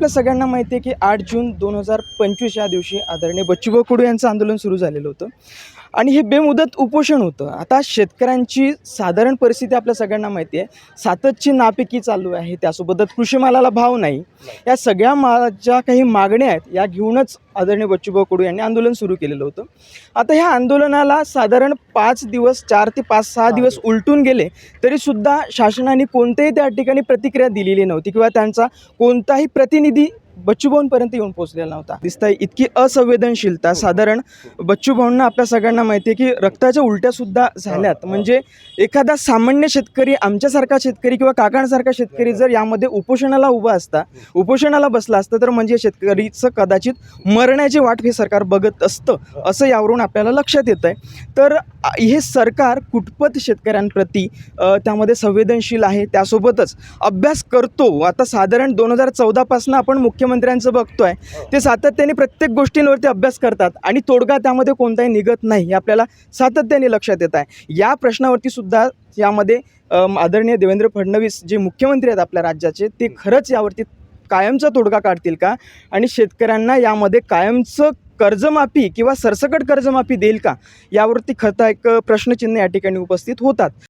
आपल्या सगळ्यांना माहिती आहे की आठ जून दोन हजार पंचवीस या दिवशी आदरणीय बच्चूभाऊ कडू यांचं आंदोलन सुरू झालेलं होतं. आणि हे बेमुदत उपोषण होतं. आता शेतकऱ्यांची साधारण परिस्थिती आपल्या सगळ्यांना माहिती आहे. साततची नापिकी चालू आहे. त्यासोबतच कृषी मालाला भाव नाही. या सगळ्या मा ज्या काही मागण्या आहेत या घेऊनच आदरणीय बच्चूभाऊ कडू यांनी आंदोलन सुरू केलेलं होतं. आता ह्या आंदोलनाला साधारण पाच दिवस चार ते पाच सहा दिवस. उलटून गेले तरीसुद्धा शासनाने कोणत्याही त्या ठिकाणी प्रतिक्रिया दिलेली नव्हती किंवा त्यांचा कोणताही प्रतिनिधी बच्चूभाऊंपर्यंत येऊन पोहोचलेला नव्हता. दिसतंय इतकी असंवेदनशीलता. साधारण बच्चूभाऊंना आपल्या सगळ्यांना माहिती आहे की रक्ताच्या उलट्यासुद्धा झाल्यात. म्हणजे एखादा सामान्य शेतकरी आमच्यासारखा शेतकरी किंवा काकांसारखा शेतकरी जर यामध्ये उपोषणाला उभा असता उपोषणाला बसला असता तर म्हणजे शेतकरीचं कदाचित मरण्याची वाट हे सरकार बघत असतं असं यावरून आपल्याला लक्षात येतं आहे तर हे सरकार कुटपत शेतकऱ्यांप्रती त्यामध्ये संवेदनशील आहे त्यासोबतच अभ्यास करतो. आता साधारण दोन हजार चौदापासून आपण मुख्यमंत्र्यांचं बघतोय ते सातत्याने प्रत्येक गोष्टींवरती अभ्यास करतात आणि तोडगा त्यामध्ये कोणताही निघत नाही हे आपल्याला सातत्याने लक्षात येत आहे. या प्रश्नावरती सुद्धा यामध्ये आदरणीय देवेंद्र फडणवीस जे मुख्यमंत्री आहेत आपल्या राज्याचे ते खरंच यावरती कायमचा तोडगा काढतील का? आणि शेतकऱ्यांना यामध्ये कायमचं कर्जमाफी किंवा सरसकट कर्जमाफी देईल का? यावरती खता एक प्रश्नचिन्ह या ठिकाणी उपस्थित होतात.